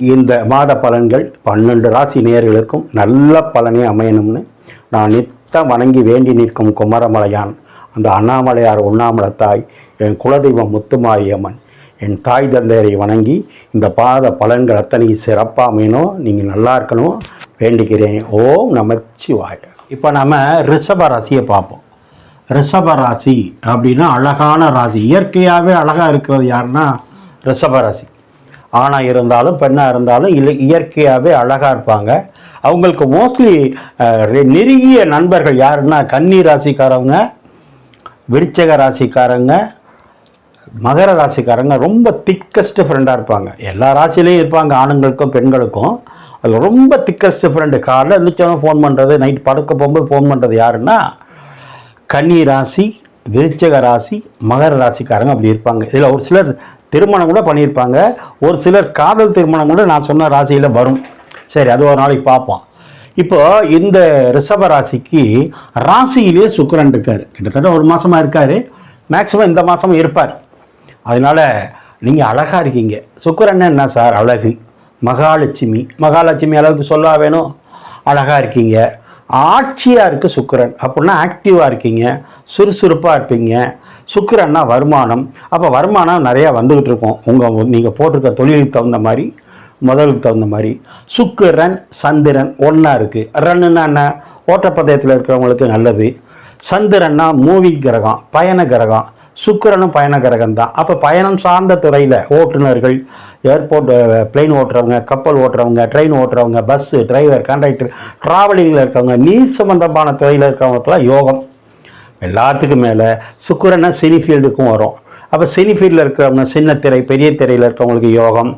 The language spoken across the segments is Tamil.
இந்த மாத பலன்கள் பன்னெண்டு ராசி நேர்களுக்கும் நல்ல பலனே அமையணும்னு நான் நித்தம் வணங்கி வேண்டி நிற்கும் குமரமலையான் அந்த அண்ணாமலையார் உண்ணாமலை தாய் என் குலதெய்வம் முத்துமாரியம்மன் என் தாய் தந்தையரை வணங்கி இந்த பாத பலன்கள் அத்தனை சிறப்பாக அமையணும். நீங்கள் நல்லா இருக்கணும். வேண்டிக்கிறேன் ஓம் நமச்சிவாய. இப்போ நம்ம ரிஷப ராசியை பார்ப்போம். ரிஷப ராசி அப்படின்னா அழகான ராசி. இயற்கையாகவே அழகாக இருக்கிறது யாருன்னா ரிஷப ராசி. ஆணாக இருந்தாலும் பெண்ணாக இருந்தாலும் இல்லை இயற்கையாகவே அழகாக இருப்பாங்க. அவங்களுக்கு மோஸ்ட்லி நெருங்கிய நண்பர்கள் யாருன்னா கன்னி ராசிக்காரவங்க விருச்சக ராசிக்காரங்க மகர ராசிக்காரங்க ரொம்ப திக்கஸ்ட் ஃப்ரெண்டாக இருப்பாங்க. எல்லா ராசிலையும் இருப்பாங்க ஆணுங்களுக்கும் பெண்களுக்கும். அது ரொம்ப திக்கஸ்ட் ஃப்ரெண்டு காலைல எழுந்திரிச்சவங்க ஃபோன் பண்ணுறது நைட் படுக்க போகும்போது ஃபோன் பண்ணுறது யாருன்னா கன்னி ராசி விருச்சக ராசி மகர ராசிக்காரங்க அப்படி இருப்பாங்க. இதில் ஒரு சிலர் திருமணம் கூட பண்ணியிருப்பாங்க. ஒரு சிலர் காதல் திருமணம் கூட நான் சொன்ன ராசியில் வரும். சரி அது ஒரு நாளைக்கு பார்ப்போம். இப்போ இந்த ரிஷப ராசிக்கு ராசியிலே சுக்கிரன் இருக்கார். கிட்டத்தட்ட ஒரு மாதமாக இருக்கார். மேக்ஸிமம் இந்த மாதமும் இருப்பார். அதனால் நீங்கள் அழகாக இருக்கீங்க. சுக்கரன் என்ன சார்? அழகு. மகாலட்சுமி. மகாலட்சுமி அளவுக்கு சொல்ல வேணும்? அழகாக இருக்கீங்க. ஆட்சியாக இருக்குது சுக்கரன். அப்படின்னா ஆக்டிவாக இருக்கீங்க. சுறுசுறுப்பாக இருப்பீங்க. சுக்கிரன்னா வருமானம். அப்போ வருமானம் நிறையா வந்துக்கிட்டு இருக்கும். உங்கள் நீங்கள் போட்டிருக்க தொழிலுக்கு தகுந்த மாதிரி முதலுக்கு தகுந்த மாதிரி. சுக்கிரன் சந்திரன் ஒன்றா இருக்குது ரன்னுன்னா என்ன? ஓட்டப்பந்தயத்தில் இருக்கிறவங்களுக்கு நல்லது. சந்திரன்னா மூவி கிரகம் பயண கிரகம். சுக்கிரனும் பயண கிரகம் தான். அப்போ பயணம் சார்ந்த துறையில் ஓட்டுநர்கள் ஏர்போர்ட் பிளெயின் ஓட்டுறவங்க கப்பல் ஓட்டுறவங்க ட்ரெயின் ஓட்டுறவங்க பஸ்ஸு டிரைவர் கண்டக்டர் ட்ராவலிங்கில் இருக்கவங்க நீர் சம்பந்தமான துறையில் இருக்கிறவங்களுக்குலாம் யோகம். எல்லாத்துக்கும் மேலே சுக்கிரனை சினி ஃபீல்டுக்கும் வரும். அப்போ சினி ஃபீல்டில் இருக்கிறவங்க சின்ன திரை பெரிய திரையில் இருக்கிறவங்களுக்கு யோகம்.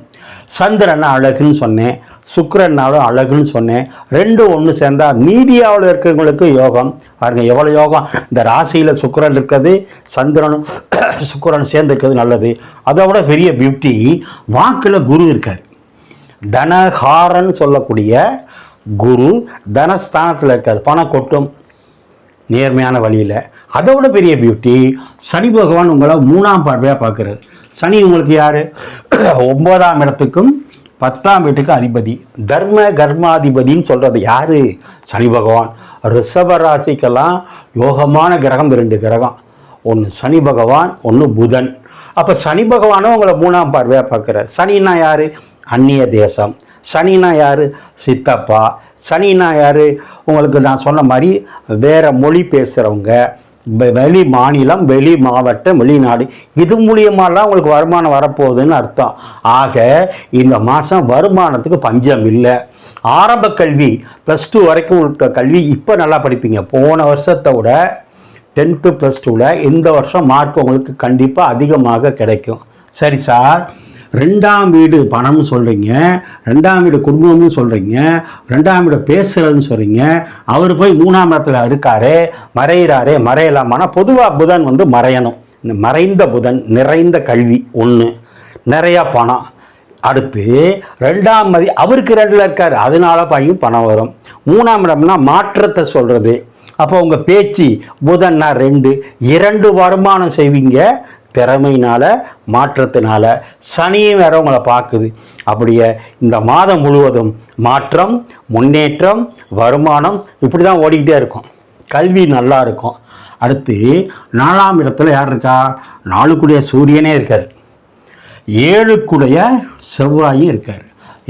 சந்திரன் அழகுன்னு சொன்னேன். சுக்கரன்னாலும் அழகுன்னு சொன்னேன். ரெண்டும் ஒன்று சேர்ந்தால் மீடியாவில் இருக்கிறவங்களுக்கு யோகம். பாருங்கள் எவ்வளோ யோகம். இந்த ராசியில் சுக்கரன் இருக்கிறது சந்திரனும் சுக்கரன் சேர்ந்து இருக்கிறது நல்லது அதோட பெரிய பியூட்டி வாக்கில் குரு இருக்கார். தனஹாரன் சொல்லக்கூடிய குரு தனஸ்தானத்தில் இருக்கார். பணம் கொட்டும் நேர்மையான வழியில். அதை விட பெரிய பியூட்டி சனி பகவான் உங்களை மூணாம் பார்வையாக பார்க்குறாரு. சனி உங்களுக்கு யார்? ஒன்பதாம் இடத்துக்கும் பத்தாம் வீட்டுக்கு அதிபதி. தர்ம கர்மாதிபதின்னு சொல்கிறது யார்? சனி பகவான். ரிஷபராசிக்கெல்லாம் யோகமான கிரகம் ரெண்டு கிரகம். ஒன்று சனி பகவான் ஒன்று புதன். அப்போ சனி பகவானும் உங்களை மூணாம் பார்வையாக பார்க்குறார். சனின்னா யார்? அந்நிய தேசம். சனினா யார்? சித்தப்பா. சனினா யார்? உங்களுக்கு நான் சொன்ன மாதிரி வேறு மொழி பேசுகிறவங்க வெளி மாநிலம் வெளி மாவட்டம் வெளிநாடு இது மூலியமாலாம் உங்களுக்கு வருமானம் வரப்போகுதுன்னு அர்த்தம். ஆக இந்த மாதம் வருமானத்துக்கு பஞ்சம் இல்லை. ஆரம்ப கல்வி ப்ளஸ் டூ வரைக்கும் உள்ள கல்வி இப்போ நல்லா படிப்பீங்க. போன வருஷத்தை விட டென்த்து ப்ளஸ் டூவில் இந்த வருஷம் மார்க் உங்களுக்கு கண்டிப்பாக அதிகமாக கிடைக்கும். சரி சார் ரெண்டாம் வீடு பணம்னு சொல்கிறீங்க ரெண்டாம் வீடு குடும்பம்னு சொல்கிறீங்க ரெண்டாம் வீடு பேசுகிறதுன்னு சொல்கிறீங்க அவர் போய் மூணாம் இடத்துல இருக்காரு மறையிறாரே மறையலாமானா பொதுவாக புதன் வந்து மறையணும். இந்த மறைந்த புதன் நிறைந்த கல்வி ஒன்று நிறையா பணம். அடுத்து ரெண்டாம் மதி அவருக்கு ரெண்டில் இருக்கார் அதனால பையன் பணம் வரும். மூணாம் இடம்னா மாற்றத்தை சொல்கிறது அப்போ உங்கள் பேச்சு புதன்னா ரெண்டு. இரண்டு வருமானம் செய்வீங்க திறமையினால மாற்றத்தினால சனியும் வேற உங்களை பார்க்குது. அப்படியே இந்த மாதம் முழுவதும் மாற்றம் முன்னேற்றம் வருமானம் இப்படி தான் ஓடிக்கிட்டே இருக்கும். கல்வி நல்லா இருக்கும். அடுத்து நாலாம் இடத்துல யார் இருக்கா? நாளுக்குடைய சூரியனே இருக்கார். ஏழுக்குடைய செவ்வாயும் இருக்கார்.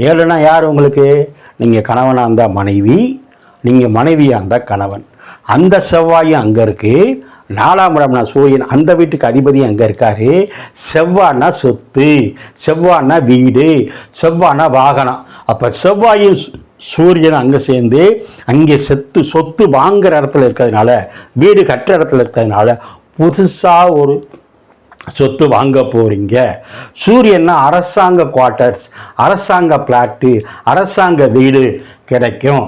ஏழுனா யார் உங்களுக்கு? நீங்கள் கணவனாக இருந்தால் மனைவி நீங்கள் மனைவியாக இருந்தால் கணவன். அந்த செவ்வாயும் அங்கே இருக்குது நாலாம் இடம்னா சூரியன் அந்த வீட்டுக்கு அதிபதி அங்கே இருக்காரு? செவ்வானா சொத்து செவ்வானா வீடு செவ்வானா வாகனம். அப்போ செவ்வாயும் சூரியன் அங்கே சேர்ந்து அங்கே செத்து சொத்து வாங்குற இடத்துல இருக்கிறதுனால வீடு கட்டுற இடத்துல இருக்கிறதுனால புதுசாக ஒரு சொத்து வாங்க போகிறீங்க சூரியன்னா அரசாங்க குவார்ட்டர்ஸ் அரசாங்க பிளாட்டு அரசாங்க வீடு கிடைக்கும்.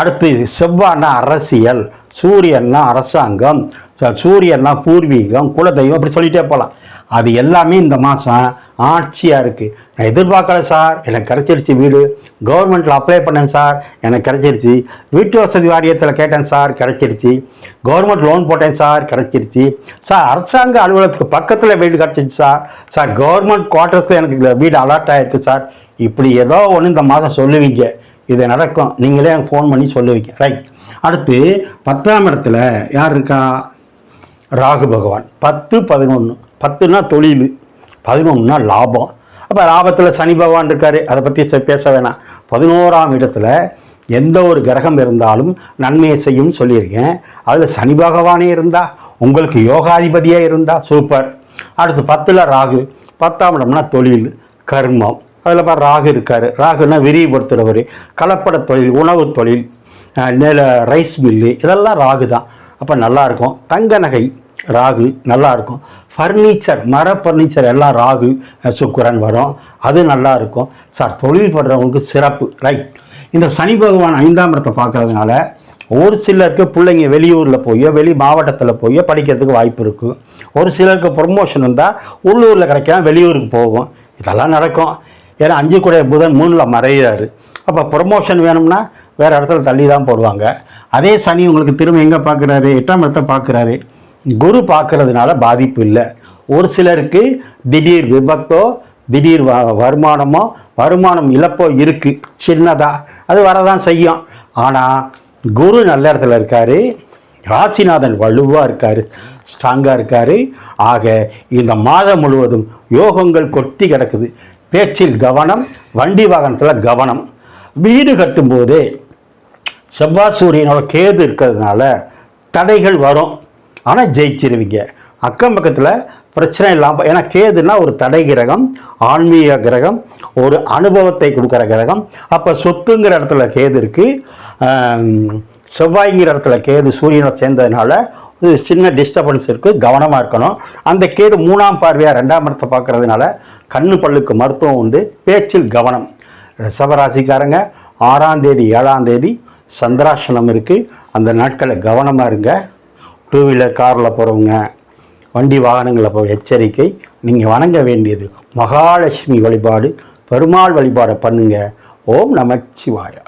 அடுத்து செவ்வாய்னா அரசியல் சூரியன்னா அரசாங்கம் சூரியன்னா பூர்வீகம் குலதெய்வம் அப்படி சொல்லிட்டே போகலாம் அது எல்லாமே இந்த மாதம் ஆட்சியாக இருக்குது நான் எதிர்பார்க்கல சார். எனக்கு கிடைச்சிருச்சு வீடு. கவர்மெண்ட்டில் அப்ளை பண்ணேன் சார். எனக்கு கிடச்சிருச்சு. வீட்டு வசதி வாரியத்தில் கேட்டேன் சார். கிடச்சிருச்சு. கவர்மெண்ட் லோன் போட்டேன் சார். கிடச்சிருச்சு. சார் அரசாங்க அலுவலகத்துக்கு பக்கத்தில் வீடு கிடச்சிருச்சு சார். சார் கவர்மெண்ட் குவார்ட்டர்ஸில் எனக்கு வீடு அலாட் ஆகிருக்கு சார். இப்படி ஏதோ ஒன்று இந்த மாதம் சொல்லுவீங்க. இது நடக்கும். நீங்களே எனக்கு ஃபோன் பண்ணி சொல்லுவீங்க ரைட் அடுத்து பத்தாம் இடத்துல யார் இருக்கா? ராகு பகவான். பத்து பதினொன்று பத்துனா தொழில். பதினொன்றுனா லாபம். அப்போ லாபத்தில் சனி பகவான் இருக்கார். அதை பற்றி பேச வேணாம். பதினோராம் இடத்துல எந்த ஒரு கிரகம் இருந்தாலும் நன்மையை செய்யும் சொல்லியிருக்கேன். அதில் சனி பகவானே இருந்தால் உங்களுக்கு யோகாதிபதியே இருந்தால் சூப்பர் அடுத்து பத்தில் ராகு. பத்தாம் இடம்னா தொழில். கர்மம். அதில் பாரு ராகு இருக்கார். ராகுனா விரிவுபடுத்துகிறவர் கலப்பட தொழில் உணவு தொழில் நில ரைஸ் மில்லு இதெல்லாம் ராகு தான் அப்போ நல்லாயிருக்கும் தங்க நகை ராகு நல்லா இருக்கும். ஃபர்னிச்சர் மர ஃபர்னிச்சர் எல்லாம் ராகு சுக்கரன் வரும். அது நல்லா இருக்கும். சார் தொழில் பண்ணுறவங்களுக்கு சிறப்பு. ரைட் இந்த சனி பகவான் ஐந்தாம் இடத்தை பார்க்கறதுனால ஒரு சிலருக்கு பிள்ளைங்க வெளியூரில் போய் வெளி மாவட்டத்தில் போய் படிக்கிறதுக்கு வாய்ப்பு இருக்கும். ஒரு சிலருக்கு ப்ரொமோஷன் இருந்தால் உள்ளூரில் கிடைக்காம வெளியூருக்கு போகும். இதெல்லாம் நடக்கும். ஏன்னா அஞ்சு கூட புதன் மூணில் மறையிறாரு. அப்போ ப்ரொமோஷன் வேணும்னா வேறு இடத்துல தள்ளி தான் போடுவாங்க. அதே சனி உங்களுக்கு திரும்ப எங்கே பார்க்குறாரு எட்டாம் இடத்த பார்க்குறாரு குரு பார்க்குறதுனால பாதிப்பு இல்லை. ஒரு சிலருக்கு திடீர் விபத்தோ திடீர் வ வருமானமோ வருமானம் இழப்போ இருக்குது சின்னதாக அது வரதான் செய்யும். ஆனால் குரு நல்ல இடத்துல இருக்கார். ராசிநாதன் வலுவாக இருக்கார். ஸ்ட்ராங்காக இருக்கார். ஆக இந்த மாதம் முழுவதும் யோகங்கள் கொட்டி கிடக்குது. பேச்சில் கவனம் வண்டி வாகனத்தில் கவனம். வீடு கட்டும்போதே செவ்வாய் சூரியனோட கேது இருக்கிறதுனால தடைகள் வரும். ஆனால் ஜெயிச்சிருவீங்க. அக்கம் பக்கத்தில் பிரச்சனை இல்லாமல் ஏன்னா கேதுன்னா ஒரு தடை கிரகம் ஆன்மீக கிரகம் ஒரு அனுபவத்தை கொடுக்குற கிரகம். அப்போ சொத்துங்கிற இடத்துல கேது இருக்குது செவ்வாய்ங்கிற இடத்துல கேது சூரியனை சேர்ந்ததுனால சின்ன டிஸ்டர்பன்ஸ் இருக்குது கவனமாக இருக்கணும். அந்த கேது மூணாம் பார்வையாக ரெண்டாம் இடத்தை பார்க்கறதுனால கண்ணு பல்லுக்கு மருத்துவம் உண்டு. பேச்சில் கவனம். ரிஷபராசிக்காரங்க ஆறாம் தேதி ஏழாம் தேதி சந்திராசனம் இருக்குது அந்த நாட்களை கவனமாக இருங்க. டூ வீலர் காரில் போகிறவங்க வண்டி வாகனங்களில் போகிற எச்சரிக்கை. நீங்கள் வணங்க வேண்டியது மகாலட்சுமி வழிபாடு பெருமாள் வழிபாடை பண்ணுங்கள் ஓம் நமச்சிவாயா